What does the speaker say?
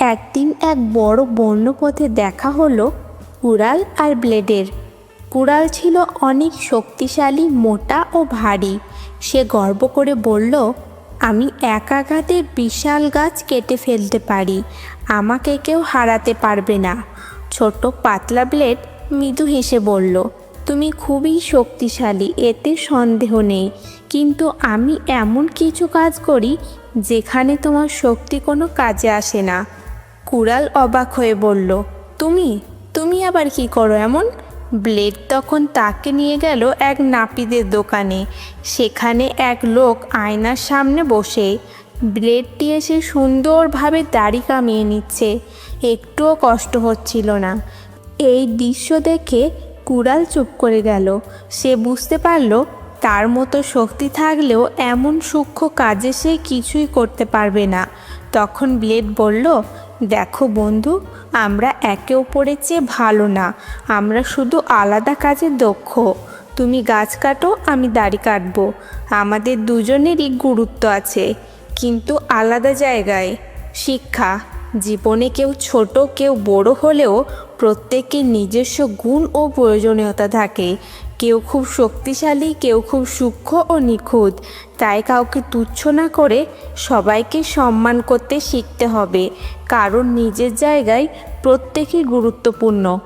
একদিন এক বড় বন্যপথে দেখা হলো কুড়াল আর ব্লেডের। কুড়াল ছিল অনেক শক্তিশালী, মোটা ও ভারী। সে গর্ব করে বলল, আমি এক আঘাতে বিশাল গাছ কেটে ফেলতে পারি। আমাকে কেউ হারাতে পারবে না। ছোট পাতলা ব্লেড মৃদু হেসে বলল, তুমি খুবই শক্তিশালী, এতে সন্দেহ নেই। কিন্তু আমি এমন কিছু কাজ করি, যেখানে তোমার শক্তি কোনো কাজে আসে না। কুড়াল অবাক হয়ে বলল, তুমি তুমি আবার কি করো এমন? ব্লেড তখন তাকে নিয়ে গেল এক নাপিদের দোকানে। সেখানে এক লোক আয়নার সামনে বসে। ব্লেডটি এসে সুন্দরভাবে দাড়ি কামিয়ে নিচ্ছে। একটুও কষ্ট হচ্ছিল না। এই দৃশ্য দেখে কুড়াল চুপ করে গেল। সে বুঝতে পারল, তার মতো শক্তি থাকলেও এমন সূক্ষ্ম কাজে সে কিছুই করতে পারবে না। তখন ব্লেড বলল দেখো বন্ধু, আমরা একে অপরের চেয়ে ভালো না। আমরা শুধু আলাদা কাজে দক্ষ। তুমি গাছ কাটো, আমি দাড়ি কাটবো। আমাদের দুজনেরই গুরুত্ব আছে, কিন্তু আলাদা জায়গায়। শিক্ষা, জীবনে কেউ ছোট, কেউ বড় হলেও প্রত্যেকের নিজস্ব গুণ ও প্রয়োজনীয়তা থাকে। কেউ খুব শক্তিশালী, কেউ খুব সূক্ষ্ম ও নিখুঁত। তাই কাউকে তুচ্ছ না করে সবাইকে সম্মান করতে শিখতে হবে। কারণ নিজের জায়গায় প্রত্যেকেই গুরুত্বপূর্ণ।